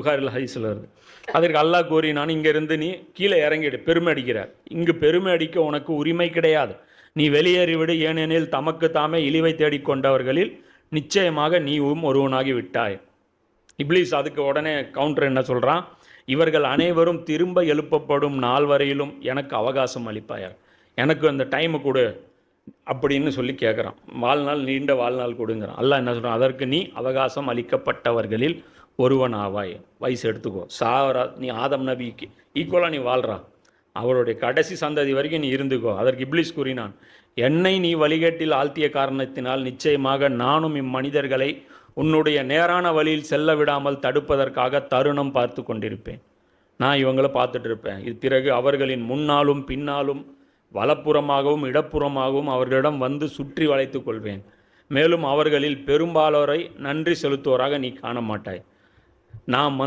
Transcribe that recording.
புகாரில் ஹைஸில் இருந்து அதற்கு அல்லாஹ் கூறினான் இங்கேருந்து நீ கீழே இறங்கிடு பெருமை அடிக்கிறார். இங்கு பெருமை அடிக்க உனக்கு உரிமை கிடையாது. நீ வெளியேறிவிடு ஏனெனில் தமக்கு தாமே இழிவை தேடிக்கொண்டவர்களில் நிச்சயமாக நீவும் ஒருவனாகி விட்டாய். இப்ளீஸ் அதுக்கு உடனே கவுண்டர் என்ன சொல்கிறான் இவர்கள் அனைவரும் திரும்ப எழுப்பப்படும் நாள் வரையிலும் எனக்கு அவகாசம் அளிப்பாயா எனக்கு அந்த டைமை கொடு அப்படின்னு சொல்லி கேட்குறான் வாழ்நாள் நீண்ட வாழ்நாள் கொடுங்கிறான். அல்லாஹ் என்ன சொல்கிறான் அதற்கு நீ அவகாசம் அளிக்கப்பட்டவர்களில் ஒருவன் ஆவாய் வயசு எடுத்துக்கோ. சாவரா நீ ஆதம் நபிக்கு ஈக்குவலாக நீ வாழ்றா. அவருடைய கடைசி சந்ததி வரைக்கும் நீ இருந்துக்கோ. அதற்கு இப்ளிஸ் கூறினான் என்னை நீ வழிகேட்டில் ஆழ்த்திய காரணத்தினால் நிச்சயமாக நானும் இம்மனிதர்களை உன்னுடைய நேரான வழியில் செல்ல விடாமல் தடுப்பதற்காக தருணம் பார்த்து கொண்டிருப்பேன். நான் இவங்களை பார்த்துட்டு இருப்பேன். இது பிறகு அவர்களின் முன்னாலும் பின்னாலும் வலப்புறமாகவும் இடப்புறமாகவும் அவர்களிடம் வந்து சுற்றி வளைத்து கொள்வேன். மேலும் அவர்களில் பெரும்பாலோரை நன்றி செலுத்துவோராக நீ காண மாட்டாய் நாம் வந்து